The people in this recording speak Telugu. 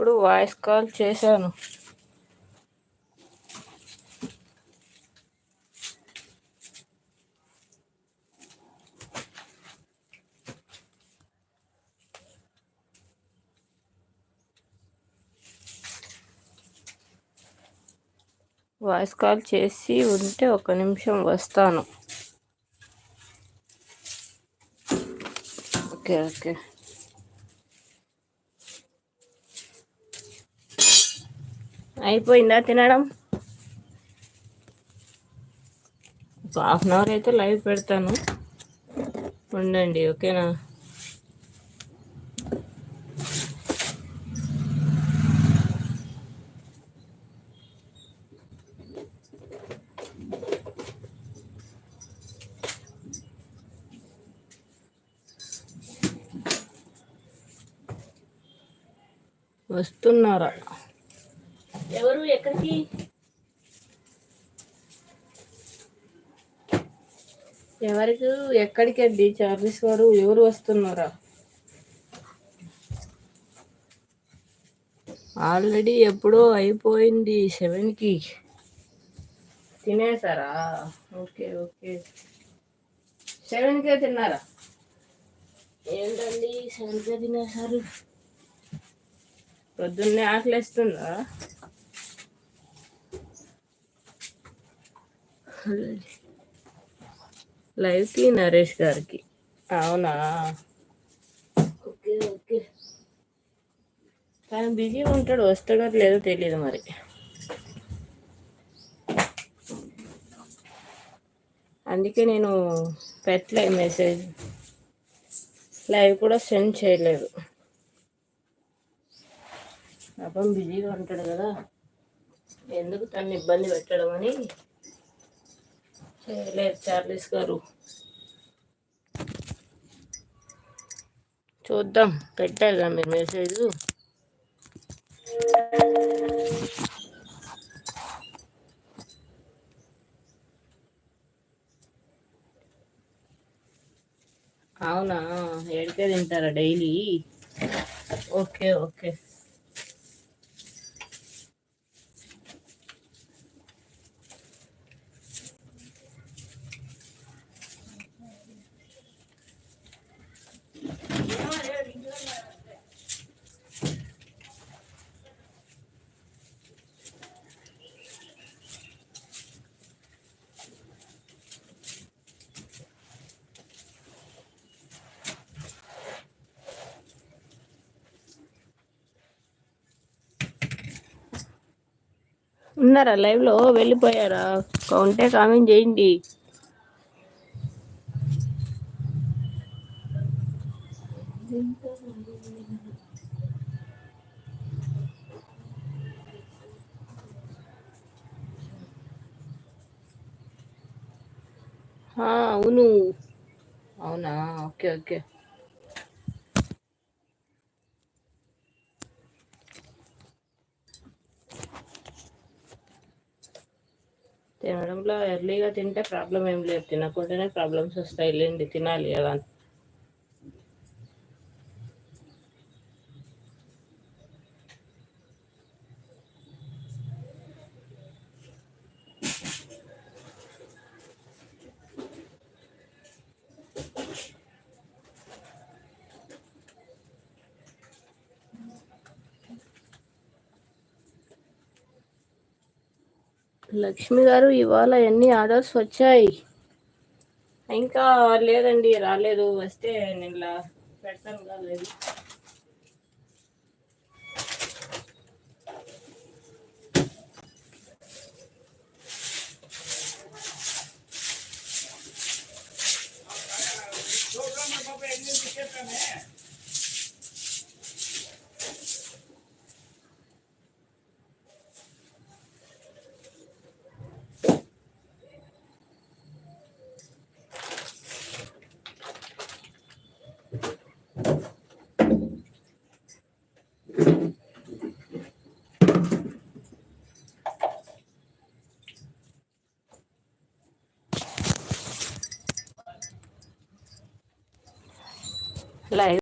ఇప్పుడు వాయిస్ కాల్ చేశాను. వాయిస్ కాల్ చేసి ఉంటే ఒక నిమిషం వస్తాను. Okay okay. అయిపోయిందా తినడం? ఒక హాఫ్ అన్ అవర్ అయితే లైవ్ పెడతాను. ఉండండి ఓకేనా? వస్తున్నారా? ఎవరు ఎక్కడికి? ఎవరికి? ఎక్కడికి అండి చార్లీస్ గారు ఎవరు వస్తున్నారా? ఆల్రెడీ ఎప్పుడో అయిపోయింది సెవెన్కి. తినేసారా ఓకే ఓకే. సెవెన్కే తిన్నారా? ఏంటండి సెవెన్కే తినేసారు పొద్దున్నే ఆకలిస్తుందా? లైవ్కి నరేష్ గారికి. అవునా? Okay okay. కానీ బిజీగా ఉంటాడు వస్తాడో లేదో తెలియదు మరి. అందుకే నేను పెట్టలేదు మెసేజ్. లైవ్ కూడా సెండ్ చేయలేదు. పాపం బిజీగా ఉంటాడు కదా. ఎందుకు తను ఇబ్బంది పెట్టడం అని? లేదు చార్లీస్ గారు. చూద్దాం పెట్టారుగా మీరు మెసేజ్. అవునా? ఎడికే తింటారా డైలీ? Okay okay. ఉన్నారా లైవ్లో వెళ్ళిపోయారా? ఉంటే కామెంట్ చేయండి. అవును. అవునా? Okay okay. తినడంలో ఎర్లీగా తింటే ప్రాబ్లం ఏం లేదు. తినకుండానే ప్రాబ్లమ్స్ వస్తాయి. లేండి తినాలి కదా. లక్ష్మి గారు ఇవాళ ఎన్ని ఆర్డర్స్ వచ్చాయి? ఇంకా లేదండి రాలేదు. వస్తే నేను ఇలా పెడతాను కాలేదు La